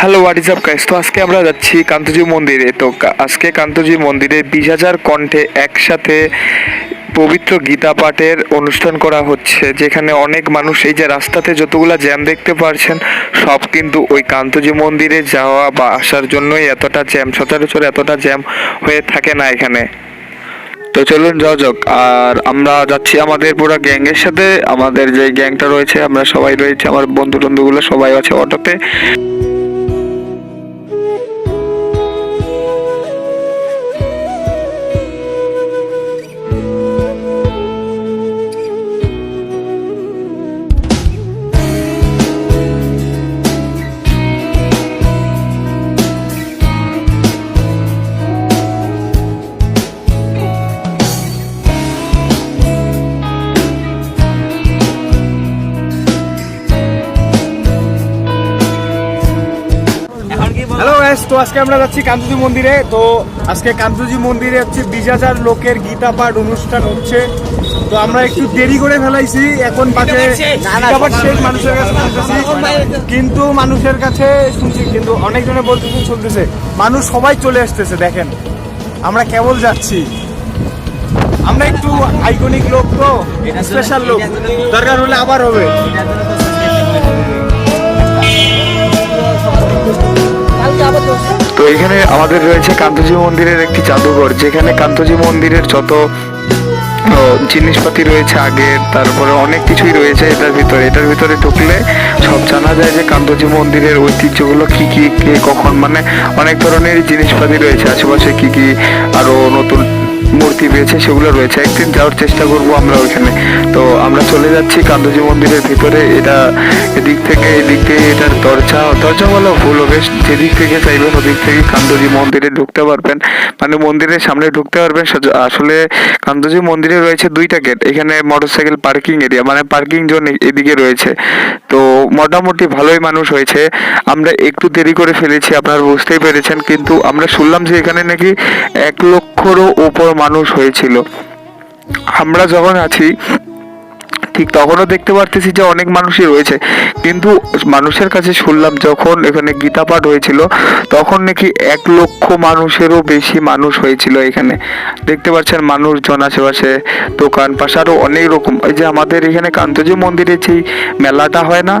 Hello what is up guys তো আজকে আমরা যাচ্ছি কান্তজি মন্দিরে। তো আজকে কান্তজি মন্দিরে বিশ হাজার কণ্ঠে একসাথে পবিত্র গীতা পাঠের অনুষ্ঠান করা হচ্ছে, যেখানে অনেক মানুষ এই যে রাস্তাতে যতগুলো জ্যাম দেখতে পারছেন, সব কিন্তু ওই কান্তজি মন্দিরে যাওয়া বা আসার জন্যই এতটা জ্যাম সচরাচর এতটা জ্যাম হয়ে থাকে না এখানে। তো চলুন যাও যাক। আর আমরা যাচ্ছি আমাদের পুরো গ্যাংয়ের সাথে। আমাদের যে গ্যাংটা রয়েছে, আমরা সবাই রয়েছে, আমার বন্ধু টন্ধুগুলো সবাই আছে অটোতে। তো আজকে আমরা যাচ্ছি কান্তজি মন্দিরে। তো আজকে কান্তজি মন্দিরে হচ্ছে বিশ হাজার লোকের গীতা পাঠ অনুষ্ঠান হচ্ছে। তো আমরা একটু দেরি করে ফেলাইছি এখন বাজে শেষ মানুষের কাছে শুনতেছি কিন্তু মানুষের কাছে শুনছি কিন্তু অনেকজনে বলতেছে শুনতেছে মানুষ সবাই চলে আসতেছে দেখেন। আমরা কেবল যাচ্ছি। আমরা একটু আইকনিক লোক তো স্পেশাল লোক। দরকার হলে আবার হবে। তো এখানে আমাদের রয়েছে কান্তজি মন্দিরের একটি জাদুঘর, যেখানে কান্তজি মন্দিরের যত জিনিসপাতি রয়েছে আগের তারপরে অনেক কিছুই রয়েছে এটার ভিতরে। এটার ভিতরে ঢুকলে সব জানা যায় যে কান্তজি মন্দিরের ঐতিহ্যগুলো কি কি, কে, কখন মানে অনেক ধরনের জিনিসপাতি রয়েছে। আশেপাশে কি কি আরও নতুন মূর্তি পেয়েছে, সেগুলো রয়েছে। একদিন যাওয়ার চেষ্টা করব আমরা ওইখানে। তো আমরা চলে যাচ্ছি কান্তজি মন্দিরের ভিতরে। এটা এদিক থেকে এদিক থেকে এটার দরজা দরজা বলা ভুল হবে। যেদিক থেকে চাইবেন ওদিক থেকে কান্তজি মন্দিরে ঢুকতে পারবেন। মানে মন্দিরের সামনে ঢুকতে পারবেন। আসলে কান্তজি মন্দিরে রয়েছে দুইটা গেট এখানে মোটরসাইকেল পার্কিং এরিয়া মানে পার্কিং জোন এদিকে রয়েছে। তো মোটামুটি ভালোই মানুষ হয়েছে। আমরা একটু দেরি করে ফেলেছি, আপনারা বুঝতেই পেরেছেন। কিন্তু আমরা শুনলাম যে এখানে নাকি এক লক্ষরও উপর মানুষ হয়েছিল। আমরা যখন আছি ঠিক তখনও দেখতে পারতেছি যে অনেক মানুষই রয়েছে। কিন্তু মানুষের কাছে শুনলাম যখন এখানে গীতা পাঠ হয়েছিল, তখন নাকি এক লক্ষ মানুষেরও বেশি মানুষ হয়েছিল এখানে। দেখতে পাচ্ছেন মানুষজন আশেপাশে দোকান পাশ আরও অনেক রকম। এই যে আমাদের এখানে কান্তজি মন্দিরে যেই মেলাটা হয় না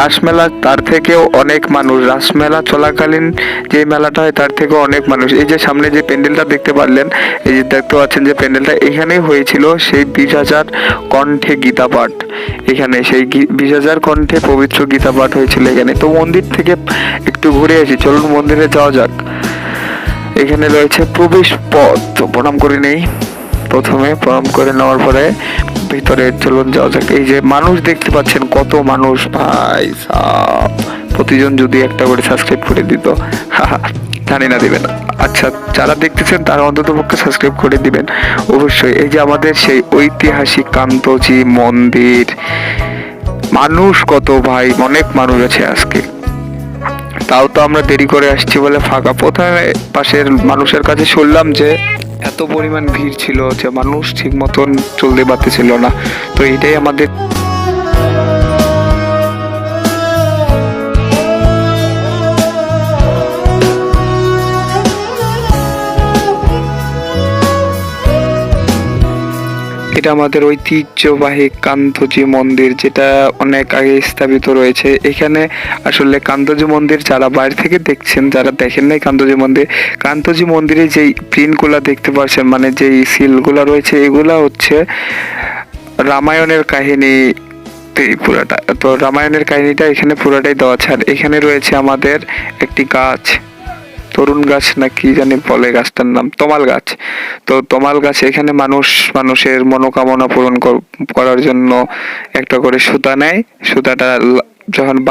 রাসমেলা তার থেকেও অনেক মানুষ। রাসমেলা চলাকালীন যে মেলাটা হয়, তার থেকেও অনেক মানুষ। এই যে সামনে যে প্যান্ডেলটা দেখতে পারলেন, এই যে দেখতে পাচ্ছেন যে প্যান্ডেলটা এখানেই হয়েছিল, সেই বিশ হাজার কণ্ঠে গীতা পাঠ এখানে সেই বিশ হাজার কণ্ঠে পবিত্র গীতা পাঠ হয়েছিল এখানে। তো মন্দির থেকে একটু ঘুরে আসি, চলুন মন্দিরে যাওয়া যাক। এখানে রয়েছে প্রবেশ পথ। প্রণাম করে নেই। প্রথমে প্রণাম করে নেওয়ার পরে ভিতরে চলুন যাওয়া যাক। এই যে মানুষ দেখতে পাচ্ছেন, কত মানুষ। ভাই প্রতিজন যদি একটা করে সাবস্ক্রাইব করে দিত জানি না দিবেন আচ্ছা যারা দেখতেছেন তারা অন্তত পক্ষে সাবস্ক্রাইব করে দিবেন। অবশ্যই, এই যে আমাদের সেই ঐতিহাসিক কান্তজি মন্দির, মানুষ কত ভাই, অনেক মানুষ আছে আজকে। তাও তো আমরা দেরি করে আসছি বলে ফাঁকা। প্রথমে পাশের মানুষের কাছে শুনলাম যে এত পরিমাণ ভিড় ছিল যে মানুষ ঠিক মতন চলতে পারতেছিল না। তো এটাই আমাদের এটা আমাদের ঐতিহ্যবাহী কান্তজি মন্দির, যেটা অনেক আগে স্থাপিত রয়েছে। এখানে আসলে কান্তজি মন্দির যারা বাইরে থেকে দেখছেন, যারা দেখেন নাই কান্তজি মন্দির, কান্তজি মন্দিরে যেই প্রিন্টগুলা দেখতে পাচ্ছেন মানে যেই সিলগুলা রয়েছে, এগুলা হচ্ছে রামায়ণের কাহিনী পুরাটা। তো রামায়ণের কাহিনীটা এখানে পুরাটাই দেওয়া আর এখানে রয়েছে আমাদের একটি গাছ। তরুণ গাছ না কি জানি বলে গাছটার নাম? তমাল গাছ। তো তমাল গাছ এখানে মানুষ, মানুষের মনোকামনা পূরণ কর- করার জন্য একটা করে সুতা নেয়। সুতাটা যখন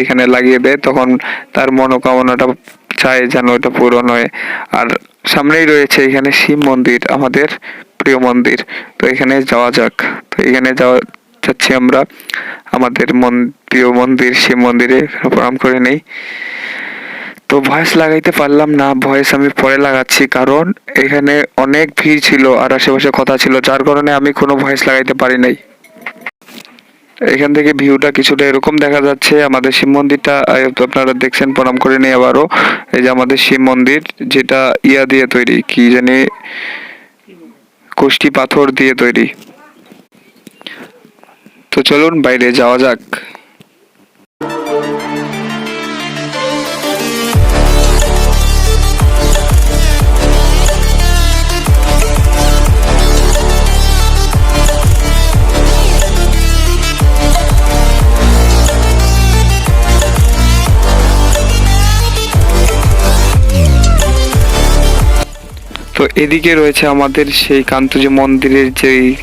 এখানে লাগিয়ে দেয়, তখন তার মনোকামনাটা চায় যেন ওটা পূরণ হয়। আর সামনেই রয়েছে এখানে শিব মন্দির, আমাদের প্রিয় মন্দির। তো এখানে যাওয়া যাক। তো এখানে যাওয়া যাচ্ছি আমরা। আমাদের মন, প্রিয় মন্দির, শিব মন্দিরে প্রণাম করে নেই। তো ভয়েস লাগাইতে পারলাম না ভয়েস আমি পরে লাগাচ্ছি কারণ এখানে অনেক ভিড় ছিল আর আশেপাশে কথা ছিল, যার কারণে আমি কোনো ভয়েস লাগাইতে পারি নাই। এখান থেকে ভিউটা কিছুটা এরকম দেখা যাচ্ছে, আমাদের শিব মন্দিরটা আপনারা দেখছেন, প্রণাম করে নিয়ে আবারও। এই যে আমাদের শিব মন্দির, যেটা ইয়া দিয়ে তৈরি, কি জানি, কোষ্টি পাথর দিয়ে তৈরি। তো চলুন বাইরে যাওয়া যাক। তো এদিকে রয়েছে আমাদের সেই কান্তজি মন্দিরের যেই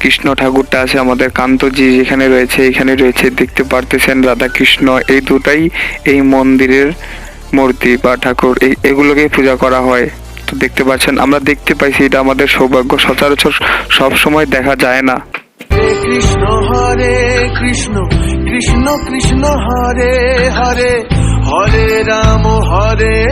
কৃষ্ণ ঠাকুরটা আছে, আমাদের কান্তজি যেখানে রয়েছে, এখানে রয়েছে, দেখতে পারতেছেন রাধা কৃষ্ণ এই দুটাই এই মন্দিরের মূর্তি বা ঠাকুর। এই, এগুলোকেই পূজা করা হয়। তো দেখতে পাচ্ছেন, আমরা দেখতে পাইছি এটা আমাদের সৌভাগ্য। সচরাচর সব সময় দেখা যায় না। কৃষ্ণ, হরে কৃষ্ণ কৃষ্ণ কৃষ্ণ, হরে হরে। হরে রাম, হরে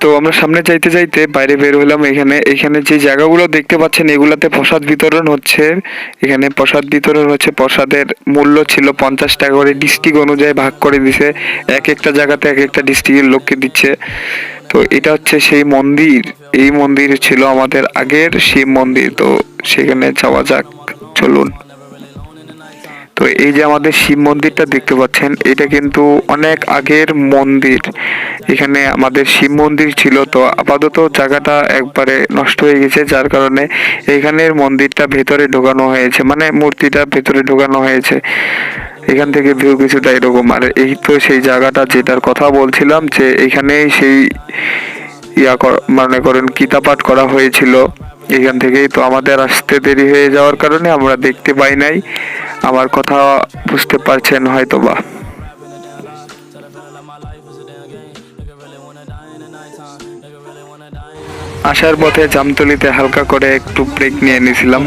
তো আমরা সামনে যাইতে যাইতে বাইরে বের হলাম এখানে। এখানে যে জায়গাগুলো দেখতে পাচ্ছেন, এগুলাতে প্রসাদ বিতরণ হচ্ছে। এখানে প্রসাদ বিতরণ হচ্ছে। প্রসাদের মূল্য ছিল পঞ্চাশ টাকা করে। ডিস্ট্রিক্ট অনুযায়ী ভাগ করে দিছে। এক একটা জায়গাতে এক একটা ডিস্ট্রিক্টের লোককে দিচ্ছে। তো এটা হচ্ছে সেই মন্দির। এই মন্দির ছিল আমাদের আগের শিব মন্দির। তো সেখানে যাওয়া যাক। চলুন। তো এই যে আমাদের শিব মন্দিরটা দেখতে পাচ্ছেন, এটা কিন্তু অনেক আগের মন্দির। এখানে আমাদের শিব মন্দির ছিল, তো আপাতত জায়গাটা একবারে নষ্ট হয়ে গেছে, যার কারণে এখানের মন্দিরটা ভেতরে ঢোকানো হয়েছে মানে মূর্তিটা ভেতরে ঢোকানো হয়েছে। এখান থেকে ভিউ কিছুটা এরকম, আর এই তো সেই জায়গাটা যেটার কথা বলছিলাম, যে এখানেই সেই ইয়া মনে করেন গীতা পাঠ করা হয়েছিল। এখান থেকেই তো আমাদের আসতে দেরি হয়ে যাওয়ার কারণে আমরা দেখতে পাই নাই। আমার কথা বুঝতে পারছেন হয়তো বা আসার পথে জামতলিতে হালকা করে একটু ব্রেক নিয়ে নিয়েছিলাম।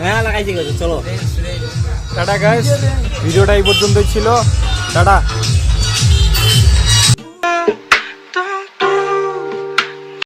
হ্যাঁ লাগাইছি চলো। টাটা গাইস ভিডিওটা এই পর্যন্তই ছিল। টাটা।